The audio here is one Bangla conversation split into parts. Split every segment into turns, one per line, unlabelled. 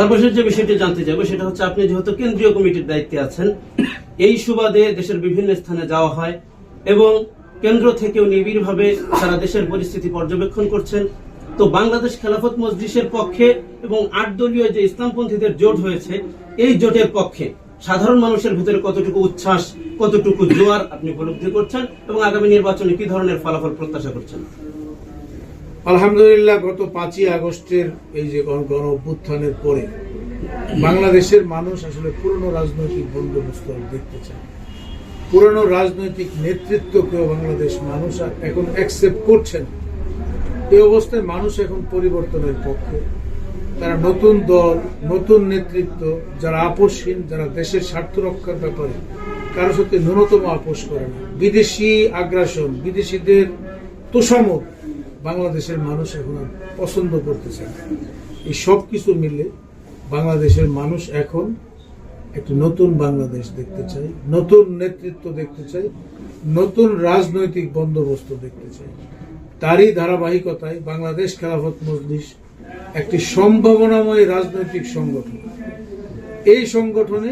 সর্বশেষ যে বিষয়টি জানতে চাইব, সেটা হচ্ছে আপনি যেহেতু কেন্দ্রীয় কমিটির দায়িত্বে আছেন, এই সুবাদে দেশের বিভিন্ন স্থানে যাওয়া হয় এবং কেন্দ্র থেকেও নিবিড়ভাবে সারা দেশের পরিস্থিতি পর্যবেক্ষণ করছেন। তো বাংলাদেশ খেলাফত মজলিসের পক্ষে এবং আট দলীয় যে ইসলামপন্থীদের জোট হয়েছে, এই জোটের পক্ষে সাধারণ মানুষের ভিতরে কতটুকু উচ্ছ্বাস, কতটুকু জোয়ার আপনি উপলব্ধি করছেন এবং আগামী নির্বাচনে কি ধরনের ফলাফল প্রত্যাশা করছেন?
আলহামদুলিল্লাহ, গত পাঁচই আগস্টের এই যে গণ অভ্যুত্থানের পরে বাংলাদেশের মানুষ আসলে পুরনো রাজনৈতিক বন্দোবস্ত দেখতে চায় পুরনো রাজনৈতিক নেতৃত্বকেও বাংলাদেশ মানুষ এখন অ্যাকসেপ্ট করছেন এই অবস্থায় মানুষ এখন পরিবর্তনের পক্ষে। তারা নতুন দল, নতুন নেতৃত্ব, যারা আপোষহীন, যারা দেশের স্বার্থ রক্ষার ব্যাপারে কারোর সাথে ন্যূনতম আপোষ করে না। বিদেশি আগ্রাসন, বিদেশিদের তোষামত বাংলাদেশের মানুষ এখন পছন্দ করতেছে এই সব কিছু মিলে বাংলাদেশের মানুষ এখন একটি নতুন বাংলাদেশ দেখতে চাই নতুন নেতৃত্ব দেখতে চাই নতুন রাজনৈতিক বন্দোবস্ত দেখতে চাই তারই ধারাবাহিকতায় বাংলাদেশ খেলাফত মজলিস একটি সম্ভাবনাময় রাজনৈতিক সংগঠন। এই সংগঠনে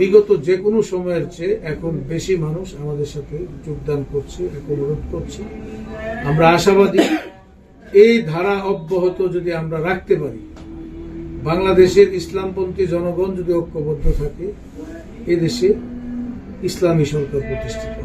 বিগত যে কোনো সময়ের চেয়ে এখন বেশি মানুষ আমাদের সাথে যোগদান করছে, এক অনুরোধ করছে। আমরা আশাবাদী এই ধারা অব্যাহত যদি আমরা রাখতে পারি, বাংলাদেশের ইসলামপন্থী জনগণ যদি ঐক্যবদ্ধ থাকে, এদেশে ইসলামী সরকার প্রতিষ্ঠিত